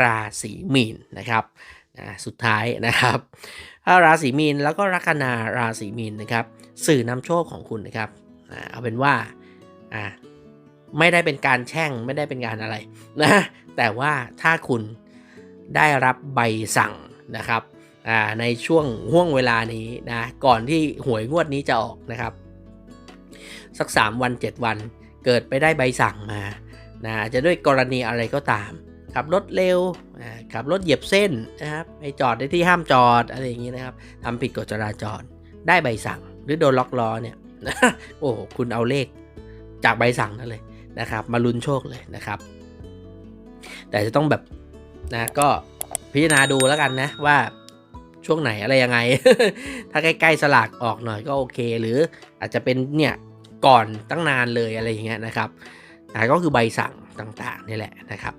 ราศีมีนนะครับนะสุดท้ายนะครับราศีมีนแล้วก็ลัคนาราศีมีนนะครับ สื่อนำโชคของคุณนะครับเอาเป็นว่าไม่ได้เป็นการแช่งไม่ได้เป็นการอะไรนะแต่ว่าถ้าคุณได้รับใบสั่งนะครับในช่วงห่วงเวลานี้นะก่อนที่หวยงวดนี้จะออกนะครับ สัก 3 วัน 7 วันเกิดไปได้ใบสั่งมานะจะด้วยกรณีอะไรก็ตาม ขับรถเร็วขับรถเหยียบเส้นนะครับไปจอดในที่ห้ามจอดอะไรอย่างนี้นะครับทำผิดกฎจราจร ได้ใบสั่ง หรือโดนล็อกล้อเนี่ยโอ้โหคุณเอาเลขจากใบสั่งนั่นเลยนะครับ มาลุ้นโชคเลยนะครับ แต่จะต้องแบบนะก็พิจารณาดูแล้วกันนะว่าช่วงไหนอะไรยังไง ถ้าใกล้ๆสลากออกหน่อยก็โอเค หรืออาจจะเป็นเนี่ยก่อนตั้งนานเลยอะไรอย่างเงี้ยนะครับอ่ก็คือใบสั่งต่างๆนี่แหละนะครับ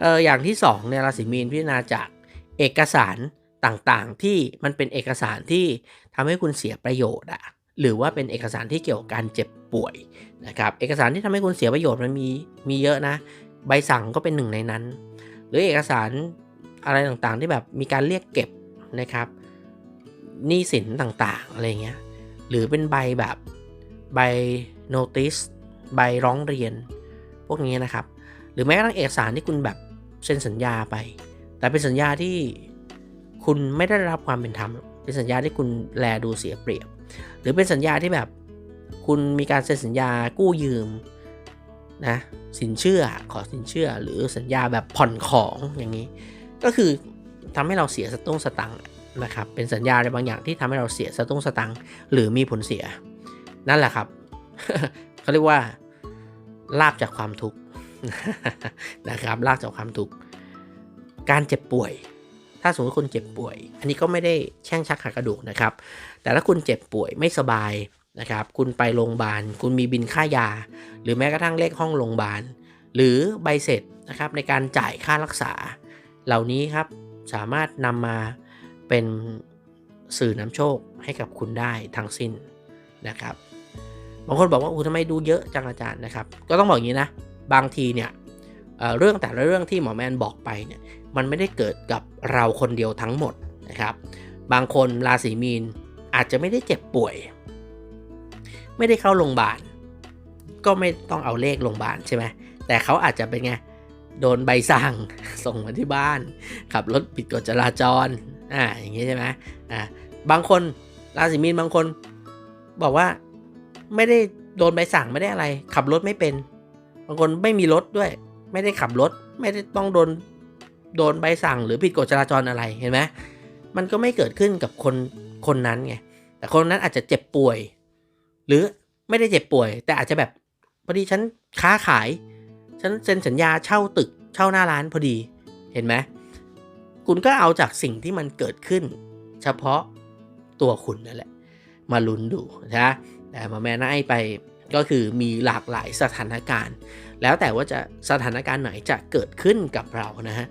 เอออย่างที่2เนี่ยราศีมีนพิจารณาจากเอกสารต่างๆ ที่มันเป็นเอกสารที่ทำให้คุณเสียประโยชน์อะหรือว่าเป็นเอกสารที่เกี่ยวกับการเจ็บป่วยนะครับเอกสารที่ทำให้คุณเสียประโยชน์มันมีมีเยอะนะ ใบสั่งก็เป็นหนึ่งในนั้น หรือเอกสารอะไรต่างๆที่แบบมีการเรียกเก็บนะครับหนี้สินต่างๆอะไรเงี้ยหรือเป็นใบแบบใบโนติสใบร้องเรียน พวกนี้นะครับ หรือแม้กระทั่งเอกสารที่คุณแบบ เซ็นสัญญาไป แต่เป็นสัญญาที่คุณไม่ได้รับความเป็นธรรม เป็นสัญญาที่คุณแลดูเสียเปรียบ หรือเป็นสัญญาที่แบบคุณมีการเซ็นสัญญากู้ยืมนะสินเชื่อขอสินเชื่อหรือสัญญาแบบผ่อนของอย่างนี้ ก็คือทำให้เราเสียสตุ้งสตังนะครับเป็นสัญญาอะไรบางอย่างที่ทำให้เราเสียสตุ้งสตังหรือมีผลเสีย นั่นแหละครับเขาเรียกว่าลาบจากความทุกข์ นะครับลาบจากความทุกข์การเจ็บป่วย ถ้าสมมติคุณเจ็บป่วย อันนี้ก็ไม่ได้แช่งชักหักกระดูกนะครับ แต่ถ้าคุณเจ็บป่วยไม่สบายนะครับ คุณไปโรงพยาบาล คุณมีบินค่ายา หรือแม้กระทั่งเลขห้องโรงพยาบาล หรือใบเสร็จนะครับในการจ่ายค่ารักษา เหล่านี้ครับสามารถนำมาเป็นสื่อน้ำโชคให้กับคุณได้ทั้งสิ้นนะครับ บางคนบอกว่าอู้ทำไมดูเยอะจังอาจารย์นะครับ ก็ต้องบอกอย่างนี้นะ บางทีเนี่ยเเรื่องแต่ละเรื่องที่หมอแมนบอกไปเนี่ยมันไม่ได้เกิดกับเราคนเดียวทั้งหมดนะครับ บางคนราศีมีนอาจจะไม่ได้เจ็บป่วย ไม่ได้เข้าโรงพยาบาลก็ไม่ต้องเอาเลขโรงพยาบาลใช่ไหมแต่เขาอาจจะเป็นไงโดนใบสั่งส่งมาที่บ้าน ขับรถผิดกฎจราจรอ่าอย่างนี้ใช่ไหมอ่าบางคนราศีมีนบางคน บอกว่าไม่ได้โดนใบสั่งไม่ได้อะไร ขับรถไม่เป็น บางคนไม่มีรถด้วย ไม่ได้ขับรถ ไม่ได้ต้องโดนโดนใบสั่งหรือผิดกฎจราจรอะไรเห็นไหมมันก็ไม่เกิดขึ้นกับคนคนนั้นไงแต่คนนั้นอาจจะเจ็บป่วย หรือไม่ได้เจ็บป่วย แต่อาจจะแบบพอดีฉันค้าขาย ฉันเซ็นสัญญาเช่าตึกเช่าหน้าร้านพอดีเห็นไหมคุณก็เอาจากสิ่งที่มันเกิดขึ้น เฉพาะตัวคุณนั่นแหละ มาลุ้นดูนะแต่มาแม่นาไอไป ก็คือมีหลากหลายสถานการณ์ แล้วแต่ว่าจะสถานการณ์ไหนจะเกิดขึ้นกับเรานะฮะ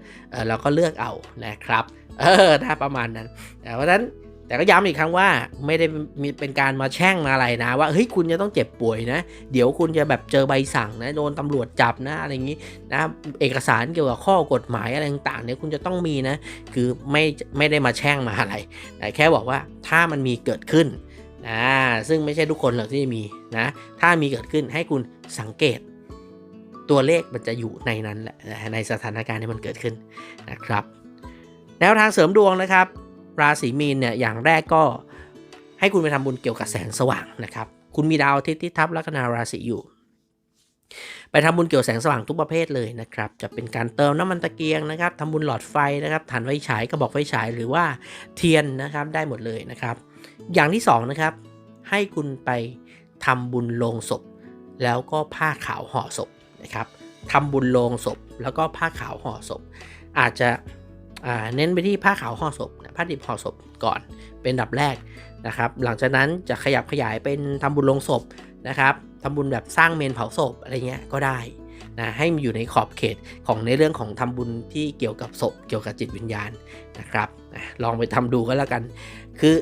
เราก็เลือกเอานะครับเออถ้าประมาณนั้นแต่เพราะฉะนั้นแต่ก็ย้ำอีกครั้งว่าไม่ได้มีเป็นการมาแช่งมาอะไรนะว่าเฮ้ยคุณจะต้องเจ็บป่วยนะ เดี๋ยวคุณจะแบบเจอใบสั่งนะโดนตำรวจจับนะอะไรอย่างนี้นะเอกสารเกี่ยวกับข้อกฎหมายอะไรต่างๆเนี่ยคุณจะต้องมีนะ คือไม่ไม่ได้มาแช่งมาอะไรแต่แค่บอกว่าถ้ามันมีเกิดขึ้น นะซึ่งไม่ใช่ทุกคนหรอกที่มีนะ ถ้ามีเกิดขึ้นให้คุณสังเกต ตัวเลขมันจะอยู่ในนั้นแหละในสถานการณ์ที่มันเกิดขึ้นนะครับ แนวทางเสริมดวงนะครับ ราศีมีนเนี่ยอย่างแรกก็ให้คุณไปทำบุญเกี่ยวกับแสงสว่างนะครับ คุณมีดาวอาทิตย์ที่ทับลัคนาราศีอยู่ ไปทำบุญเกี่ยวแสงสว่างทุกประเภทเลยนะครับ จะเป็นการเติมน้ำมันตะเกียงนะครับทำบุญหลอดไฟนะครับถ่านไฟฉายกระบอกไฟฉายหรือว่าเทียนนะครับได้หมดเลยนะครับ อย่างที่สองนะครับ ให้คุณไปทำบุญโลงศพ แล้วก็ผ้าขาวห่อศพนะครับทำบุญโลงศพ แล้วก็ผ้าขาวห่อศพ อาจจะเน้นไปที่ผ้าขาวห่อศพผ้าดิบห่อศพก่อนเป็นดับแรกนะครับ หลังจากนั้นจะขยับขยายเป็นทำบุญลงศพนะครับทำบุญแบบสร้างเมนเผาศพอะไรเงี้ยก็ได้นะให้อยู่ในขอบเขตของในเรื่องของทำบุญที่เกี่ยวกับศพเกี่ยวกับจิตวิญญาณนะครับลองไปทำดูก็แล้วกัน คือ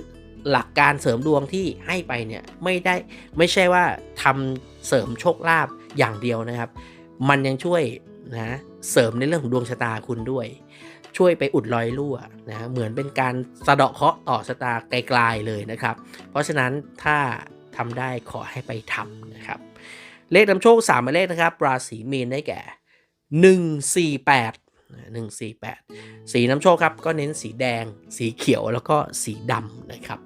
หลักการเสริมดวงที่ให้ไปเนี่ยไม่ได้ไม่ใช่ว่าทำเสริมโชคลาภอย่างเดียวนะครับ มันยังช่วยนะเสริมในเรื่องของดวงชะตาคุณด้วย ช่วยไปอุดรอยรั่วนะเหมือนเป็นการสะเดาะเคาะต่อชะตาไกลๆเลยนะครับ เพราะฉะนั้นถ้าทำได้ขอให้ไปทำนะครับ เลขนำโชค3หมายเลขนะครับ ราศีมีนได้แก่ 148นะ148 สีน้ำโชคครับก็เน้นสีแดง สีเขียวแล้วก็สีดำนะครับ